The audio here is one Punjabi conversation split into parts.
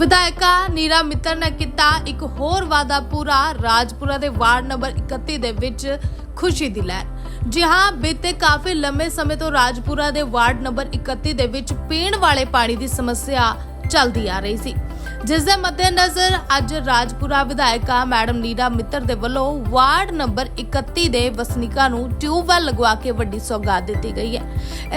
ਵਿਧਾਇਕਾ ਨੀਰਾ ਮਿੱਤਰ ਨੇ ਕੀਤਾ ਇੱਕ ਹੋਰ ਵਾਅਦਾ ਪੂਰਾ ਰਾਜਪੁਰਾ ਦੇ ਵਾਰਡ ਨੰਬਰ 31 ਦੇ ਵਿੱਚ ਖੁਸ਼ੀ ਦੀ ਲਹਿਰ। ਜੀ ਹਾਂ, ਬੀਤੇ ਕਾਫੀ ਲੰਮੇ ਸਮੇਂ ਤੋਂ ਰਾਜਪੁਰਾ ਦੇ ਵਾਰਡ ਨੰਬਰ 31 ਦੇ ਵਿੱਚ ਪੀਣ ਵਾਲੇ ਪਾਣੀ ਦੀ ਸਮੱਸਿਆ ਚੱਲਦੀ ਆ ਰਹੀ ਸੀ। ਜਿਸ ਦੇ ਮੱਦੇਨਜ਼ਰ ਅੱਜ ਰਾਜਪੁਰਾ ਵਿਧਾਇਕਾ ਮੈਡਮ ਨੀਰਾ ਮਿੱਤਰ ਦੇ ਵੱਲੋਂ ਵਾਰਡ ਨੰਬਰ 31 ਦੇ ਵਸਨੀਕਾਂ ਨੂੰ ਟਿਊਬਵੈੱਲ ਲਗਵਾ ਕੇ ਵੱਡੀ ਸੌਗਾਤ ਦਿੱਤੀ ਗਈ ਹੈ।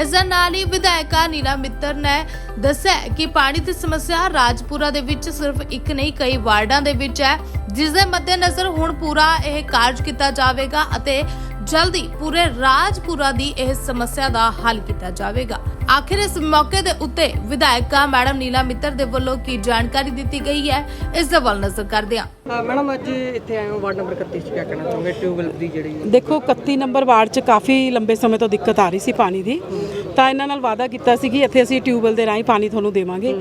ਇਸ ਦੇ ਨਾਲ ਹੀ ਵਿਧਾਇਕਾ ਨੀਰਾ ਮਿੱਤਰ ਨੇ ਦੱਸਿਆ ਕਿ ਪਾਣੀ ਦੀ ਸਮੱਸਿਆ ਰਾਜਪੁਰਾ ਦੇ ਵਿੱਚ ਸਿਰਫ ਇੱਕ ਨਹੀਂ, ਕਈ ਵਾਰਡਾਂ ਦੇ ਵਿੱਚ ਹੈ, ਜਿਸ ਦੇ ਮੱਦੇਨਜ਼ਰ ਹੁਣ ਪੂਰਾ ਇਹ ਕਾਰਜ ਕੀਤਾ ਜਾਵੇਗਾ ਅਤੇ ਜਲਦੀ ਪੂਰੇ ਰਾਜਪੁਰਾ ਦੀ ਇਹ ਸਮੱਸਿਆ ਦਾ ਹੱਲ ਕੀਤਾ ਜਾਵੇਗਾ। ਆਖਿਰ ਇਸ ਮੌਕੇ ਦੇ ਉੱਤੇ ਵਿਧਾਇਕਾ ਮੈਡਮ ਨੀਲਾ ਮਿੱਤਰ ਦੇ ਵੱਲੋਂ ਕੀ ਜਾਣਕਾਰੀ ਦਿੱਤੀ ਗਈ ਹੈ? ਇਸ ਦੇ ਵੱਲ ਨਜ਼ਰ ਕਰਦੇ ਹਾਂ। ਮੈਡਮ ਅੱਜ ਇੱਥੇ ਆਏ ਹੋ ਵਾਰਡ ਨੰਬਰ 31 ਚ ਕੀ ਕਹਿਣਾ ਚਾਹੋਗੇ? ਟਿਊਬਵੈਲ ਦੀ ਜਿਹੜੀ ਦੇਖੋ 31 ਨੰਬਰ ਵਾਰਡ 'ਚ ਕਾਫੀ ਲੰਬੇ ਸਮੇਂ ਤੋਂ ਦਿੱਕਤ ਆ ਰਹੀ ਸੀ ਪਾਣੀ ਦੀ। ਤਾਂ ਇਹਨਾਂ ਨਾਲ ਵਾਅਦਾ ਕੀਤਾ ਸੀ ਕਿ ਇੱਥੇ ਅਸੀਂ ਟਿਊਬਵੈਲ ਦੇ ਰਾਹੀਂ ਪਾਣੀ ਤੁਹਾਨੂੰ ਦੇਵਾਂਗੇ।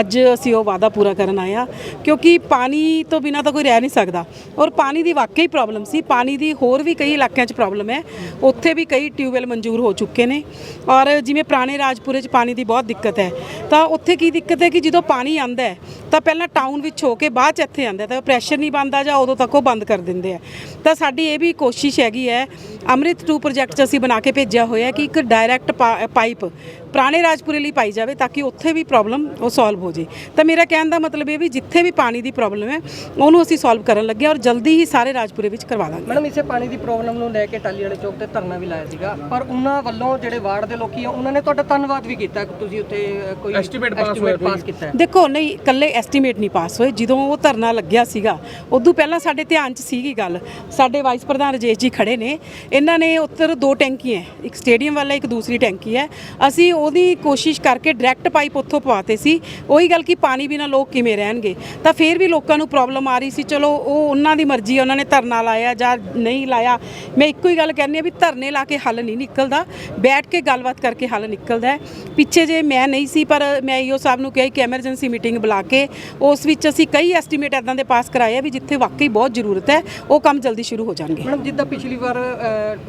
ਅੱਜ ਅਸੀਂ ਉਹ ਵਾਅਦਾ ਪੂਰਾ ਕਰਨ ਆਏ ਆ ਕਿਉਂਕਿ ਪਾਣੀ ਤੋਂ ਬਿਨਾ ਤਾਂ ਕੋਈ ਰਹਿ ਨਹੀਂ ਸਕਦਾ। ਔਰ ਪਾਣੀ ਦੀ ਵਾਕਈ ਪ੍ਰੋਬਲਮ ਸੀ। ਪਾਣੀ ਦੀ ਹੋਰ ਵੀ ਕਈ ਇਲਾਕਿਆਂ 'ਚ ਪ੍ਰੋਬਲਮ ਹੈ। ਉੱਥੇ ਵੀ ਕਈ ਟਿਊਬਵੈਲ ਮਨਜ਼ੂਰ ਹੋ ਚੁੱਕੇ ਨੇ ਔਰ ਜਿਵੇਂ ਪੁਰਾਣੇ ਰਾਜਪੁਰੇ 'ਚ ਪਾਣੀ ਦੀ ਬਹੁਤ ਦਿੱਕਤ ਹੈ, ਤਾਂ ਉੱਥੇ ਕੀ ਦਿੱਕਤ ਹੈ ਕਿ ਜਦੋਂ ਪਾਣੀ ਆਂਦਾ ਹੈ, ਤਾਂ ਪਹਿਲਾਂ ਟਾਊਨ ਵਿੱਚ ਹੋ ਕੇ ਬਾਅਦ 'ਚ ਇੱਥੇ ਆਂਦਾ ਤਾਂ ਪ੍ਰੈਸ਼ਰ ਨਹੀਂ ਬੰਦਾ ਜਾਂ ਉਦੋਂ ਤੱਕ ਉਹ ਬੰਦ ਕਰ ਦਿੰਦੇ ਆ ਤਾਂ ਸਾਡੀ ਇਹ ਵੀ ਕੋਸ਼ਿਸ਼ ਹੈਗੀ ਹੈ, ਅੰਮ੍ਰਿਤ 2 ਪ੍ਰੋਜੈਕਟ 'ਚ ਅਸੀਂ ਬਣਾ ਕੇ ਭੇਜਿਆ ਹੋਇਆ ਕਿ ਇੱਕ ਡਾਇਰੈਕਟ ਪਾਈਪ ਪੁਰਾਣੇ ਰਾਜਪੁਰੇ ਲਈ ਪਾਈ ਜਾਵੇ ਤਾਂ ਕਿ ਉੱਥੇ ਵੀ ਪ੍ਰੋਬਲਮ ਉਹ ਸੋਲਵ ਹੋ ਜੇ। ਤਾਂ ਮੇਰਾ ਕਹਿਣ ਦਾ ਮਤਲਬ ਇਹ ਵੀ ਜਿੱਥੇ ਵੀ ਪਾਣੀ ਦੀ ਪ੍ਰੋਬਲਮ ਹੈ ਉਹਨੂੰ ਅਸੀਂ ਸੋਲਵ ਕਰਨ ਲੱਗੇ ਹਾਂ ਔਰ ਜਲਦੀ ਹੀ ਸਾਰੇ ਰਾਜਪੁਰੇ ਵਿੱਚ ਕਰਵਾ ਦਾਂਗੇ ਮੈਡਮ ਇਸੇ ਪਾਣੀ ਦੀ ਪ੍ਰੋਬਲਮ ਨੂੰ ਲੈ ਕੇ ਟਾਲੀ ਵਾਲੇ ਚੌਕ ਤੇ ਧਰਨਾ ਵੀ ਲਾਇਆ ਸੀਗਾ ਪਰ ਉਹਨਾਂ ਵੱਲੋਂ ਜਿਹੜੇ ਵਾਰਡ ਦੇ ਲੋਕੀ ਆ ਉਹਨਾਂ ਨੇ ਤੁਹਾਡਾ ਧੰਨਵਾਦ ਵੀ ਕੀਤਾ ਕਿ ਤੁਸੀਂ ਉੱਥੇ ਕੋਈ ਐਸਟੀਮੇਟ ਪਾਸ ਕੀਤਾ ਹੈ। ਦੇਖੋ ਨਹੀਂ ਇਕੱਲੇ ਐਸਟੀਮੇਟ ਨਹੀਂ ਪਾਸ ਹੋਏ। ਜਦੋਂ ਉਹ ਧਰਨਾ ਲੱਗਿਆ ਸੀਗਾ ਉਦੋਂ ਪਹਿਲਾਂ ਸਾਡੇ ਧਿਆਨ 'ਚ ਸੀਗੀ ਗੱਲ। ਸਾਡੇ ਵਾਈਸ ਪ੍ਰਧਾਨ ਰਜੇਸ਼ ਜੀ ਖੜੇ ਨੇ। ਇਹਨਾਂ ਨੇ ਉੱਤਰ ਦੋ ਟੈਂਕੀਆਂ ਇੱਕ ਸਟੇਡੀਅਮ ਵਾਲਾ ਇੱਕ ਦੂਸਰੀ ਟੈਂਕੀ ਹੈ। ਅਸੀਂ ਉਹਦੀ ਕੋਸ਼ਿਸ਼ ਕਰਕੇ ਡਾਇਰੈਕਟ ਪਾਈਪ ਉੱਥੋਂ ਪਵਾਤੇ ਸੀ। ਉਹੀ ਗੱਲ ਕਿ ਪਾਣੀ ਬਿਨਾ ਲੋਕ ਕਿਵੇਂ ਰਹਿਣਗੇ? ਤਾਂ ਫਿਰ ਵੀ ਲੋਕਾਂ ਨੂੰ ਪ੍ਰੋਬਲਮ ਆ ਰਹੀ ਸੀ, ਚਲੋ ਉਹ ਉਹਨਾਂ ਦੀ ਮਰਜ਼ੀ ਉਹਨਾਂ ਨੇ ਧਰਨਾ ਲਾਇਆ ਜਾਂ ਨਹੀਂ ਲਾਇਆ। ਮੈਂ ਇੱਕੋ ਹੀ ਗੱਲ ਕਹਿੰਦੀ ਆ ਵੀ ਧਰਨੇ ਲਾ ਕੇ ਹੱਲ ਨਹੀਂ ਨਿਕਲਦਾ। ਬੈਠ ਕੇ ਗੱਲਬਾਤ ਕਰਕੇ ਹੱਲ ਨਿਕਲਦਾ ਪਿੱਛੇ ਜੇ ਮੈਂ ਨਹੀਂ ਸੀ, ਪਰ ਮੈਂ ਈਓ ਸਾਹਿਬ ਨੂੰ ਕਿਹਾ ਕਿ ਐਮਰਜੈਂਸੀ ਮੀਟਿੰਗ ਬੁਲਾ ਕੇ, ਉਸ ਵਿੱਚ ਅਸੀਂ ਕਈ ਐਸਟੀਮੇਟ ਇਦਾਂ ਦੇ ਪਾਸ ਕਰਾਏ ਆ ਵੀ ਜਿੱਥੇ ਵਾਕਈ ਬਹੁਤ ਜ਼ਰੂਰਤ ਹੈ, ਉਹ ਕੰਮ ਜਲਦੀ ਸ਼ੁਰੂ ਹੋ ਜਾਣਗੇ। ਮੈਡਮ, ਜਿੱਦਾਂ ਪਿਛਲੀ ਵਾਰ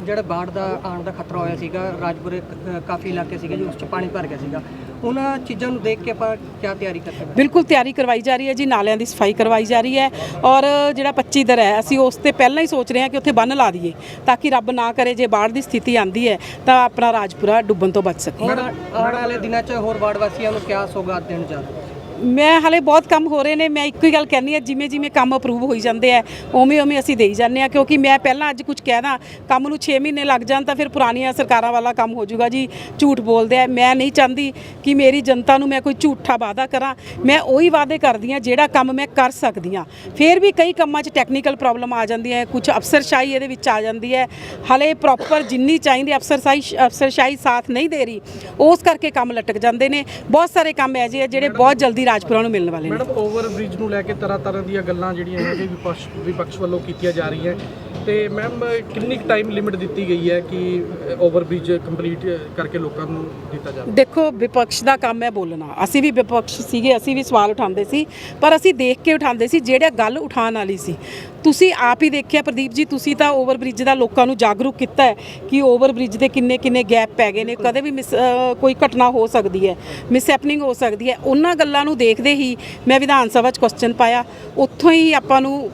ਜਿਹੜਾ ਬਾੜ ਦਾ ਆਉਣ ਦਾ ਖਤਰਾ ਹੋਇਆ ਸੀਗਾ, ਰਾਜਪੁਰੇ ਕਾਫੀ ਇਲਾਕੇ ਸੀਗੇ, ਜੋ ਉਸ ਚ ਪਾਣੀ ਭਰ ਗਿਆ ਸੀਗਾ। ਉਹਨਾਂ ਚੀਜ਼ਾਂ ਨੂੰ ਦੇਖ ਕੇ ਆਪਾਂ ਕੀ ਤਿਆਰੀ ਕਰਦੇ ਹਾਂ? ਬਿਲਕੁਲ ਤਿਆਰੀ ਕਰਵਾਈ ਜਾ ਰਹੀ ਹੈ ਜੀ ਨਾਲਿਆਂ ਦੀ ਸਫ਼ਾਈ ਕਰਵਾਈ ਜਾ ਰਹੀ ਹੈ ਔਰ ਜਿਹੜਾ 25 ਦਰ ਹੈ ਅਸੀਂ ਉਸ ਤੇ ਪਹਿਲਾਂ ਹੀ ਸੋਚ ਰਹੇ ਹਾਂ ਕਿ ਉੱਥੇ ਬੰਨ ਲਾ ਦਈਏ ਤਾਂ ਕਿ ਰੱਬ ਨਾ ਕਰੇ ਜੇ ਬਾੜ ਦੀ ਸਥਿਤੀ ਆਂਦੀ ਹੈ ਤਾਂ ਆਪਣਾ ਰਾਜਪੁਰਾ ਡੁੱਬਣ ਤੋਂ ਬਚ ਸਕੇ। ਆਉਣ ਵਾਲੇ ਦਿਨਾਂ 'ਚ ਹੋਰ ਵਾਰਡ ਵਾਸੀਆਂ ਨੂੰ ਕਿਆ ਸੌਗਾਤ ਦੇਣ ਜਾ ਰਹੇ? ਮੈਂ ਹਲੇ ਬਹੁਤ ਕੰਮ ਹੋ ਰਹੇ ਨੇ ਮੈਂ ਇੱਕੋ ਹੀ ਗੱਲ ਕਹਿੰਦੀ ਆ ਜਿਵੇਂ ਜਿਵੇਂ ਕੰਮ ਅਪਰੂਵ ਹੋਈ ਜਾਂਦੇ ਆ ਉਵੇਂ ਉਵੇਂ ਅਸੀਂ ਦੇਈ ਜਾਂਦੇ ਆ ਕਿਉਂਕਿ ਮੈਂ ਪਹਿਲਾਂ ਅੱਜ ਕੁਝ ਕਹਿਦਾ ਕੰਮ ਨੂੰ 6 ਮਹੀਨੇ ਲੱਗ ਜਾਣ ਤਾਂ ਫਿਰ ਪੁਰਾਣੀਆਂ ਸਰਕਾਰਾਂ ਵਾਲਾ ਕੰਮ ਹੋ ਜਾਊਗਾ ਜੀ ਝੂਠ ਬੋਲਦੇ ਆ। ਮੈਂ ਨਹੀਂ ਚਾਹੁੰਦੀ ਕਿ ਮੇਰੀ ਜਨਤਾ ਨੂੰ ਮੈਂ ਕੋਈ ਝੂਠਾ ਵਾਅਦਾ ਕਰਾਂ ਮੈਂ ਉਹੀ ਵਾਅਦੇ ਕਰਦੀ ਆ ਜਿਹੜਾ ਕੰਮ ਮੈਂ ਕਰ ਸਕਦੀ ਆ ਫਿਰ ਵੀ ਕਈ ਕੰਮਾਂ 'ਚ ਟੈਕਨੀਕਲ ਪ੍ਰੋਬਲਮ ਆ ਜਾਂਦੀ ਹੈ ਕੁਝ ਅਫਸਰਸ਼ਾਹੀ ਇਹਦੇ ਵਿੱਚ ਆ ਜਾਂਦੀ ਹੈ ਹਲੇ ਪ੍ਰੋਪਰ ਜਿੰਨੀ ਚਾਹੀਦੀ ਅਫਸਰਸ਼ਾਹੀ ਅਫਸਰਸ਼ਾਹੀ ਸਾਥ ਨਹੀਂ ਦੇ ਰਹੀ ਉਸ ਕਰਕੇ ਕੰਮ ਲਟਕ ਜਾਂਦੇ ਨੇ। ਬਹੁਤ ਸਾਰੇ ਕੰਮ ਐ ਜਿਹੇ ਜਿਹੜੇ ਬਹੁਤ ਜਲਦੀ ਰਾਜਪੁਰਾ ਨੂੰ ਮਿਲਣ ਵਾਲੇ ਨੇ। ਮੈਡਮ ਓਵਰ ਬ੍ਰਿਜ ਨੂੰ ਲੈ ਕੇ ਤਰ੍ਹਾਂ ਤਰ੍ਹਾਂ ਦੀਆਂ ਗੱਲਾਂ ਜਿਹੜੀਆਂ ਹੈਗੇ ਵਿਪਕਸ਼ ਵਿਪਕਸ਼ ਵੱਲੋਂ ਕੀਤੀਆਂ ਜਾ ਰਹੀਆਂ। ਤੇ ਮੈਮ ਕਿੰਨੀ ਟਾਈਮ ਲਿਮਿਟ ਦਿੱਤੀ ਗਈ ਹੈ ਕਿ ਓਵਰ ਬ੍ਰਿਜ ਕੰਪਲੀਟ ਕਰਕੇ ਲੋਕਾਂ ਨੂੰ ਦਿੱਤਾ ਜਾਵੇ? ਦੇਖੋ ਵਿਪਕਸ਼ ਦਾ ਕੰਮ ਹੈ ਬੋਲਣਾ। ਅਸੀਂ ਵੀ ਵਿਪਕਸ਼ ਸੀਗੇ ਅਸੀਂ ਵੀ ਸਵਾਲ ਉਠਾਉਂਦੇ ਸੀ ਪਰ ਅਸੀਂ ਦੇਖ ਕੇ ਉਠਾਉਂਦੇ ਸੀ ਜਿਹੜਾ ਗੱਲ ਉਠਾਉਣ ਵਾਲੀ ਸੀ। ਤੁਸੀਂ ਆਪ ਹੀ ਦੇਖਿਆ ਪ੍ਰਦੀਪ ਜੀ, ਤੁਸੀਂ ਤਾਂ ਓਵਰ ਬ੍ਰਿਜ ਦਾ ਲੋਕਾਂ ਨੂੰ ਜਾਗਰੂਕ ਕੀਤਾ ਹੈ ਕਿ ਓਵਰ ਬ੍ਰਿਜ ਦੇ ਕਿੰਨੇ ਕਿੰਨੇ ਗੈਪ ਪੈ ਗਏ ਨੇ, ਕਦੇ ਵੀ ਮਿਸ ਕੋਈ ਘਟਨਾ ਹੋ ਸਕਦੀ ਹੈ ਮਿਸ ਹੈਪਨਿੰਗ ਹੋ ਸਕਦੀ ਹੈ। ਉਹਨਾਂ ਗੱਲਾਂ ਨੂੰ ਦੇਖਦੇ ਹੀ ਮੈਂ ਵਿਧਾਨ ਸਭਾ 'ਚ ਕੁਐਸਚਨ ਪਾਇਆ। ਉੱਥੋਂ ਹੀ ਆਪਾਂ ਨੂੰ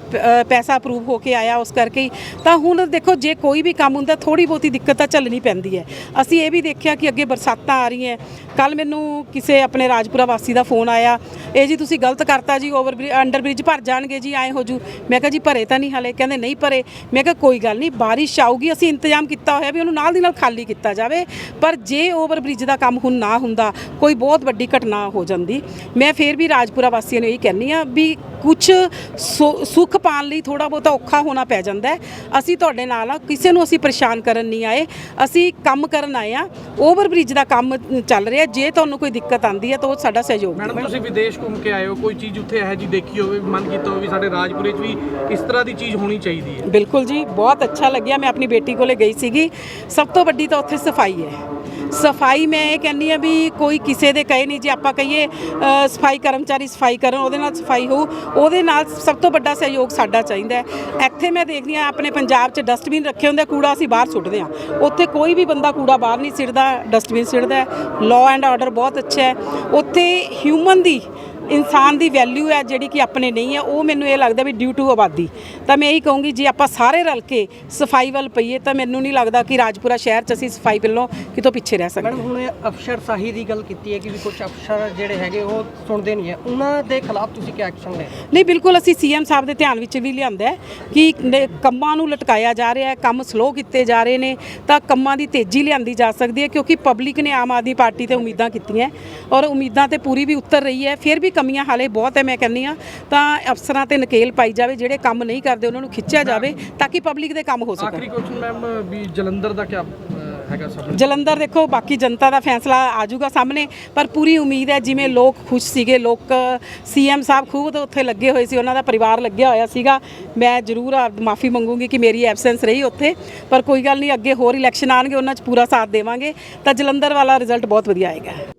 ਪੈਸਾ ਅਪਰੂਵ ਹੋ ਕੇ ਆਇਆ ਉਸ ਕਰਕੇ ਹੀ। ਤਾਂ ਹੁਣ ਦੇਖੋ, ਜੇ ਕੋਈ ਵੀ ਕੰਮ ਹੁੰਦਾ ਥੋੜੀ ਬਹੁਤੀ ਦਿੱਕਤ ਤਾਂ ਝੱਲਣੀ ਪੈਂਦੀ ਹੈ। ਅਸੀਂ ਇਹ ਵੀ ਦੇਖਿਆ ਕਿ ਅੱਗੇ ਬਰਸਾਤਾਂ ਆ ਰਹੀਆਂ ਕੱਲ ਮੈਨੂੰ ਕਿਸੇ ਆਪਣੇ ਰਾਜਪੁਰਾ ਵਾਸੀ ਦਾ ਫੋਨ ਆਇਆ, ਇਹ ਜੀ ਤੁਸੀਂ ਗਲਤ ਕਰਤਾ ਜੀ ਓਵਰ ਅੰਡਰ ਬ੍ਰਿਜ ਭਰ ਜਾਣਗੇ ਜੀ, ਐਂ ਹੋ ਜੂ। ਮੈਂ ਕਿਹਾ, ਜੀ ਭਰੇ ਤਾਂ ਨਹੀਂ ਹਲੇ। ਕਹਿੰਦੇ, ਨਹੀਂ ਭਰੇ। ਮੈਂ ਕਿਹਾ, ਕੋਈ ਗੱਲ ਨਹੀਂ, ਬਾਰਿਸ਼ ਆਊਗੀ, ਅਸੀਂ ਇੰਤਜ਼ਾਮ ਕੀਤਾ ਹੋਇਆ ਵੀ ਉਹਨੂੰ ਨਾਲ ਦੀ ਨਾਲ ਖਾਲੀ ਕੀਤਾ ਜਾਵੇ, ਪਰ ਜੇ ਓਵਰ ਬ੍ਰਿਜ ਦਾ ਕੰਮ ਹੁਣ ਨਾ ਹੁੰਦਾ, ਕੋਈ ਬਹੁਤ ਵੱਡੀ ਘਟਨਾ ਹੋ ਜਾਂਦੀ। ਮੈਂ ਫੇਰ ਵੀ ਰਾਜਪੁਰਾ ਵਾਸੀਆਂ ਨੂੰ ਇਹ ਕਹਿੰਨੀ ਆ ਵੀ ਕੁਝ ਸੁੱਖ ਪਾਣ ਲਈ ਥੋੜਾ ਬਹੁਤਾ ਔਖਾ ਹੋਣਾ ਪੈ ਜਾਂਦਾ ਅਸੀਂ ਤੁਹਾਡੇ ਨਾਲ ਆ ਕਿਸੇ ਨੂੰ ਅਸੀਂ ਪਰੇਸ਼ਾਨ ਕਰਨ ਨਹੀਂ ਆਏ। ਅਸੀਂ ਕੰਮ ਕਰਨ ਆਏ ਆ ਓਵਰ ਬ੍ਰਿਜ ਦਾ ਕੰਮ ਚੱਲ ਰਿਹਾ ਜੇ ਤੁਹਾਨੂੰ ਕੋਈ ਦਿੱਕਤ ਆਂਦੀ ਹੈ ਤਾਂ ਉਹ ਸਾਡਾ ਸਹਿਯੋਗ। ਮੈਡਮ ਤੁਸੀਂ ਵਿਦੇਸ਼ ਘੁੰਮ ਕੇ ਆਏ ਹੋ ਕੋਈ ਚੀਜ਼ ਉੱਥੇ ਇਹੋ ਜੀ ਦੇਖੀ ਹੋਵੇ ਮਨ ਕੀਤਾ ਹੋਵੇ ਸਾਡੇ ਰਾਜਪੁਰੇ 'ਚ ਵੀ ਇਸ ਤਰ੍ਹਾਂ ਦੀ ਚੀਜ਼ ਹੋਣੀ ਚਾਹੀਦੀ ਹੈ। ਬਿਲਕੁਲ ਜੀ ਬਹੁਤ ਅੱਛਾ ਲੱਗਿਆ ਮੈਂ ਆਪਣੀ ਬੇਟੀ ਕੋਲੇ ਗਈ ਸੀਗੀ। ਸਭ ਤੋਂ ਵੱਡੀ ਤਾਂ ਉੱਥੇ ਸਫ਼ਾਈ ਹੈ। ਸਫ਼ਾਈ ਮੈਂ ਇਹ ਕਹਿੰਨੀ ਆ ਵੀ ਕੋਈ ਕਿਸੇ ਦੇ ਕਹੇ ਨਹੀਂ, ਜੇ ਆਪਾਂ ਕਹੀਏ ਸਫ਼ਾਈ ਕਰਮਚਾਰੀ ਸਫ਼ਾਈ ਕਰਨ, ਉਹਦੇ ਨਾਲ ਸਫ਼ਾਈ ਹੋਊ, ਉਹਦੇ ਨਾਲ ਸਭ ਤੋਂ ਵੱਡਾ ਸਹਿਯੋਗ ਸਾਡਾ ਚਾਹੀਦਾ ਹੈ। ਇੱਥੇ ਮੈਂ ਦੇਖਦੀ ਆ ਆਪਣੇ ਪੰਜਾਬ 'ਚ ਡਸਟਬਿਨ ਰੱਖੇ ਹੁੰਦੇ ਕੂੜਾ ਅਸੀਂ ਬਾਹਰ ਸੁੱਟਦੇ ਆ ਉੱਥੇ ਕੋਈ ਵੀ ਬੰਦਾ ਕੂੜਾ ਬਾਹਰ ਨਹੀਂ ਸਿੱਟਦਾ ਡਸਟਬਿਨ ਸਿੱਟਦਾ ਲਾਅ ਐਂਡ ਆਰਡਰ ਬਹੁਤ ਅੱਛਾ ਹੈ। ਉੱਥੇ ਹਿਊਮਨ ਦੀ ਇਨਸਾਨ ਦੀ ਵੈਲਿਊ ਹੈ ਜਿਹੜੀ ਕਿ ਆਪਣੇ ਨਹੀਂ ਹੈ ਉਹ ਮੈਨੂੰ ਇਹ ਲੱਗਦਾ ਵੀ ਡਿਊ ਟੂ ਆਬਾਦੀ। ਤਾਂ ਮੈਂ ਇਹੀ ਕਹੂੰਗੀ ਜੇ ਆਪਾਂ ਸਾਰੇ ਰਲ ਕੇ ਸਫ਼ਾਈ ਵੱਲ ਪਈਏ ਤਾਂ ਮੈਨੂੰ ਨਹੀਂ ਲੱਗਦਾ ਕਿ ਰਾਜਪੁਰਾ ਸ਼ਹਿਰ 'ਚ ਅਸੀਂ ਸਫ਼ਾਈ ਵੱਲੋਂ ਕਿਤੋਂ ਪਿੱਛੇ ਰਹਿ ਸਕਦੇ। ਮੈਡਮ ਹੁਣ ਅਫਸਰਸ਼ਾਹੀ ਦੀ ਗੱਲ ਕੀਤੀ ਹੈ ਕਿ ਵੀ ਕੁਝ ਅਫਸਰ ਜਿਹੜੇ ਹੈਗੇ ਉਹ ਸੁਣਦੇ ਨਹੀਂ ਹੈ। ਉਹਨਾਂ ਦੇ ਖਿਲਾਫ ਤੁਸੀਂ ਕੀ ਐਕਸ਼ਨ ਲੈ ਨਹੀਂ ਬਿਲਕੁਲ ਅਸੀਂ ਸੀਐਮ ਸਾਹਿਬ ਦੇ ਧਿਆਨ ਵਿੱਚ ਵੀ ਲਿਆਂਦਾ ਹੈ ਕਿ ਕੰਮਾਂ ਨੂੰ ਲਟਕਾਇਆ ਜਾ ਰਿਹਾ ਹੈ ਕੰਮ ਸਲੋ ਕੀਤੇ ਜਾ ਰਹੇ ਨੇ ਤਾਂ ਕੰਮਾਂ ਦੀ ਤੇਜ਼ੀ ਲਿਆਂਦੀ ਜਾ ਸਕਦੀ ਹੈ ਕਿਉਂਕਿ ਪਬਲਿਕ ਨੇ ਆਮ ਆਦਮੀ ਪਾਰਟੀ ਤੇ ਉਮੀਦਾਂ ਕੀਤੀਆਂ ਔਰ ਉਮੀਦਾਂ ਤੇ ਪੂਰੀ ਵੀ ਉਤਰ ਰਹੀ ਹੈ ਫਿਰ ਵੀ ਕਮੀਆਂ ਹਾਲੇ ਬਹੁਤ ਹੈ ਮੈਂ ਕਹਿੰਦੀ ਆ ਤਾਂ ਅਫਸਰਾਂ ਤੇ ਨਕੇਲ ਪਾਈ ਜਾਵੇ ਜਿਹੜੇ ਕੰਮ ਨਹੀਂ ਕਰਦੇ ਉਹਨਾਂ ਨੂੰ ਖਿੱਚਿਆ ਜਾਵੇ ਤਾਂ ਕਿ ਪਬਲਿਕ ਦੇ ਕੰਮ ਹੋ ਸਕਣ। ਆਖਰੀ ਕੁਐਸਚਨ ਮੈਮ ਵੀ ਜਲੰਧਰ ਦਾ ਕੀ ਹੈਗਾ ਜਲੰਧਰ ਦੇਖੋ ਬਾਕੀ ਜਨਤਾ ਦਾ ਫੈਸਲਾ ਆ ਜਾਊਗਾ ਸਾਹਮਣੇ ਪਰ ਪੂਰੀ ਉਮੀਦ ਹੈ ਜਿਵੇਂ ਲੋਕ ਖੁਸ਼ ਸੀਗੇ ਲੋਕ ਸੀਐਮ ਸਾਹਿਬ ਖੁਦ ਉੱਥੇ ਲੱਗੇ ਹੋਏ ਸੀ ਉਹਨਾਂ ਦਾ ਪਰਿਵਾਰ ਲੱਗਿਆ ਹੋਇਆ ਸੀਗਾ। ਮੈਂ ਜ਼ਰੂਰ ਮਾਫੀ ਮੰਗੂੰਗੀ ਕਿ ਮੇਰੀ ਐਬਸੈਂਸ ਰਹੀ ਉੱਥੇ ਪਰ ਕੋਈ ਗੱਲ ਨਹੀਂ ਅੱਗੇ ਹੋਰ ਇਲੈਕਸ਼ਨ ਆਣਗੇ ਉਹਨਾਂ 'ਚ ਪੂਰਾ ਸਾਥ ਦੇਵਾਂਗੇ ਤਾਂ ਜਲੰਧਰ ਵਾਲਾ ਰਿਜ਼ਲਟ ਬਹੁਤ ਵਧੀਆ ਆਏਗਾ।